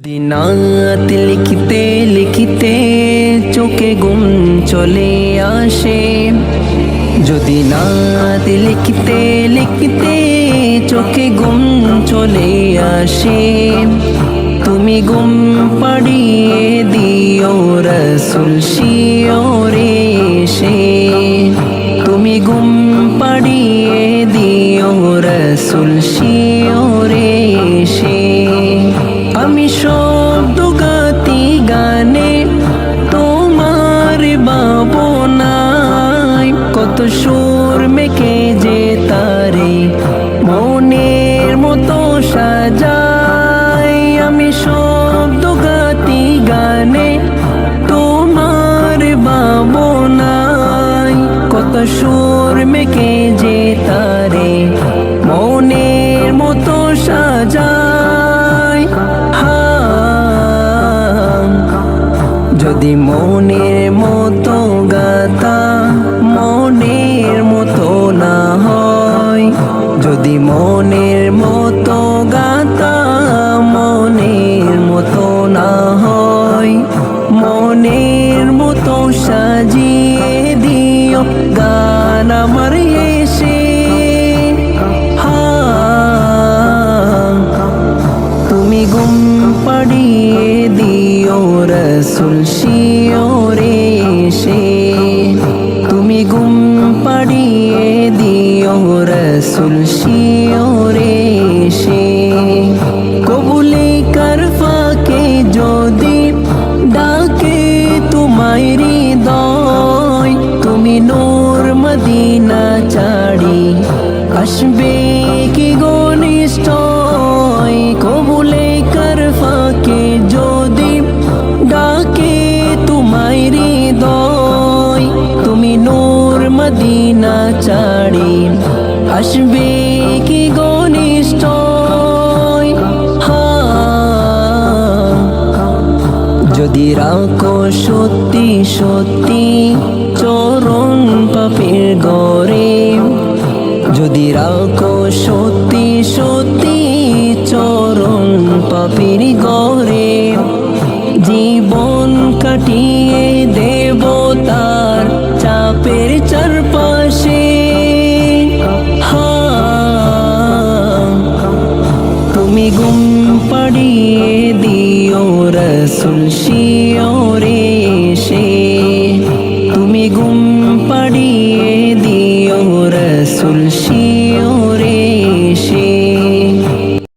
দিনাত লিখিতে লিখিতে চোখে গুম চলে আসে। যদি নাত লিখিতে লিখিতে চোখে গুম চলে আসে, তুমি গুম পাড়িয়ে দিও রসুল শিওরে সে তুমি গুম পাড়িয়ে দিও রসুল শিওরে সুর মেকে যে তারে মনের মতো সাজাই। আমি শব্দ গাতি গানে তোমার বাবনাই কত সুর মেকে যে তারে মনের মতো সাজাই। যদি মনের মনের মতো গাতা, মনের মতো না হয়। মনের মতো সাজিয়ে দিও, গান আমার এসে। তুমি গুম পাড়িয়ে দিও, রসুল রসুল শিওরে সে কবুলে কারফাকে যদি ডাকে তোমায় হৃদয় তুমি নূর মদিনা চাড়ি আসবে। মদিনা চাড়ি আসবে কি ঘনিষ্ঠ? যদি রাখো সত্যি সত্যি চরণ পাপের গরে যদি রাখো সত্যি সত্যি চরণ পাপের গরে জীবন কাটিয়ে দেব ঘুম পাড়িয়ে দিও রসুল শিও